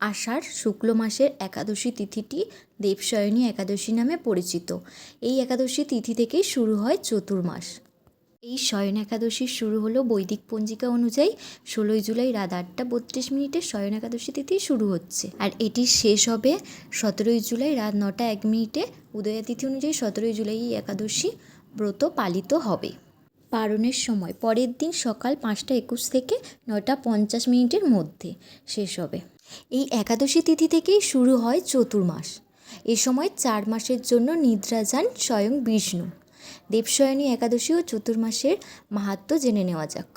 আষাঢ় শুক্ল মাসের একাদশী তিথিটি দেবশয়নী একাদশী নামে পরিচিত। এই একাদশী তিথি থেকেই শুরু হয় চতুর্মাস এই শয়ন একাদশী শুরু হলো বৈদিক পঞ্জিকা অনুযায়ী ষোলোই জুলাই রাত আটটা বত্রিশ মিনিটে শয়ন একাদশী তিথি শুরু হচ্ছে। আর এটি শেষ হবে সতেরোই জুলাই রাত নটা এক মিনিটে। উদয়া তিথি অনুযায়ী সতেরোই জুলাই এই একাদশী ব্রত পালিত হবে। পারণের সময়, পরের দিন সকাল পাঁচটা একুশ থেকে নটা পঞ্চাশ মিনিটের মধ্যে শেষ হবে। এই একাদশী তিথি থেকেই শুরু হয় চতুর্মাস। এ সময় চার মাসের জন্য নিদ্রা যান স্বয়ং বিষ্ণু। দেবশয়নী একাদশী ও চতুর্মাসের মাহাত্ম্য জেনে নেওয়া যাক।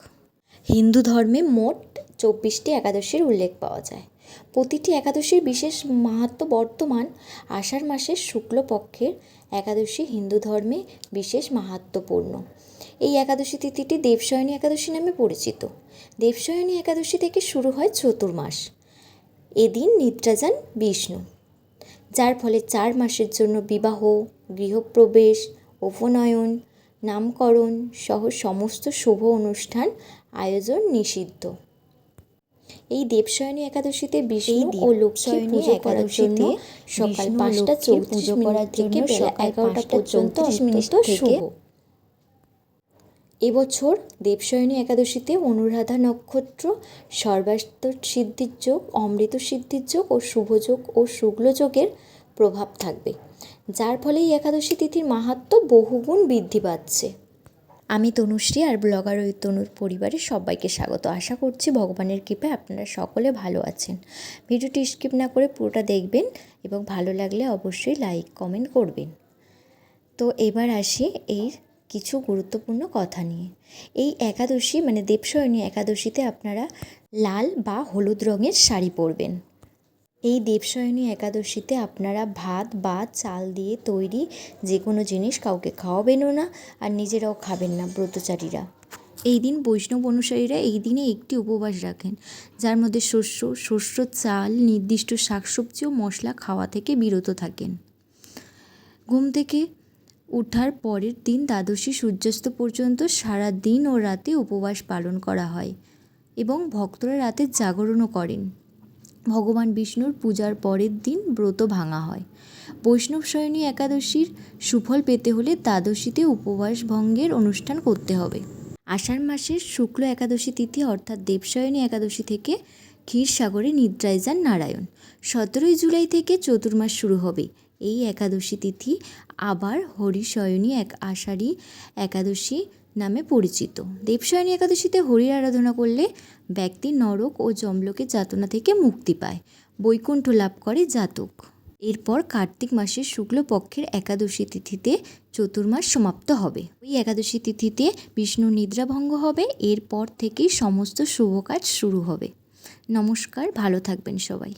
হিন্দু ধর্মে মোট চব্বিশটি একাদশীর উল্লেখ পাওয়া যায়। প্রতিটি একাদশীর বিশেষ মাহাত্ম্য বর্তমান আষাঢ় মাসের শুক্লপক্ষের একাদশী হিন্দু ধর্মে বিশেষ মাহাত্ম্যপূর্ণ এই একাদশী তিথিটি দেবশয়নী একাদশী নামে পরিচিত। দেবশয়নী একাদশী থেকে শুরু হয় চতুর্মাস। এদিন নিদ্রা যান বিষ্ণু যার ফলে চার মাসের জন্য বিবাহ গৃহপ্রবেশ উপনয়ন নামকরণ সহ সমস্ত শুভ অনুষ্ঠান আয়োজন নিষিদ্ধ। এই দেবশয়নী একাদশীতে বিষ্ণু ও লক্ষ্মী একাদশীতে সকাল পাঁচটা চৌত্রিশ মিনিট থেকে বেলা এগারোটা পর্যন্ত মিনিট শুভ। এবছর দেবশয়নী একাদশীতে অনুরাধা নক্ষত্র, সর্বাস্ত সিদ্ধির যোগ, অমৃত সিদ্ধির যোগ ও শুভযোগ ও শুক্লযোগের প্রভাব থাকবে। যার ফলে এই একাদশী তিথির মাহাত্ম্য বহুগুণ বৃদ্ধি পাচ্ছে। আমি তনুশ্রী আর ব্লগার ওই তনুর পরিবারের সবাইকে স্বাগত। আশা করছি ভগবানের কৃপায় আপনারা সকলে ভালো আছেন। ভিডিওটি স্কিপ না করে পুরোটা দেখবেন এবং ভালো লাগলে অবশ্যই লাইক, কমেন্ট করবেন। তো এবার আসি এই কিছু গুরুত্বপূর্ণ কথা নিয়ে। এই একাদশী মানে দেবশয়নী একাদশীতে আপনারা লাল বা হলুদ রঙের শাড়ি পরবেন। এই দেবশয়নী একাদশীতে আপনারা ভাত বা চাল দিয়ে তৈরি যে কোনো জিনিস কাউকে খাওয়াবেনও না আর নিজেরাও খাবেন না ব্রতচারীরা। এই দিন বৈষ্ণব অনুসারীরা এই দিনে একটি উপবাস রাখেন, যার মধ্যে শস্য শস্য, চাল, নির্দিষ্ট শাকসবজি ও মশলা খাওয়া থেকে বিরত থাকেন। ঘুম থেকে ওঠার পরের দিন দ্বাদশী সূর্যাস্ত পর্যন্ত সারা দিন ও রাতে উপবাস পালন করা হয় এবং ভক্তরা রাতে জাগরণও করেন। ভগবান বিষ্ণুর পূজার পরের দিন ব্রত ভাঙা হয়। বৈষ্ণব শয়নী একাদশীর সুফল পেতে হলে দ্বাদশীতে উপবাস ভঙ্গের অনুষ্ঠান করতে হবে। আষাঢ় মাসের শুক্ল একাদশী তিথি অর্থাৎ দেবশয়নী একাদশী থেকে ক্ষীরসাগরে নিদ্রায় যান নারায়ণ। সতেরোই জুলাই থেকে চতুর্মাস শুরু হবে। এই একাদশী তিথি আবার হরিশয়নী এক আষাঢ়ী একাদশী নামে পরিচিত। দেবশয়নী একাদশীতে হরির আরাধনা করলে ব্যক্তি নরক ও যমলোকের যাতনা থেকে মুক্তি পায়, বৈকুণ্ঠ লাভ করে জাতক। এরপর কার্তিক মাসের শুক্লপক্ষের একাদশী তিথিতে চতুর্মাস সমাপ্ত হবে। ওই একাদশী তিথিতে বিষ্ণু নিদ্রাভঙ্গ হবে, এরপর থেকেই সমস্ত শুভ কাজ শুরু হবে। নমস্কার, ভালো থাকবেন সবাই।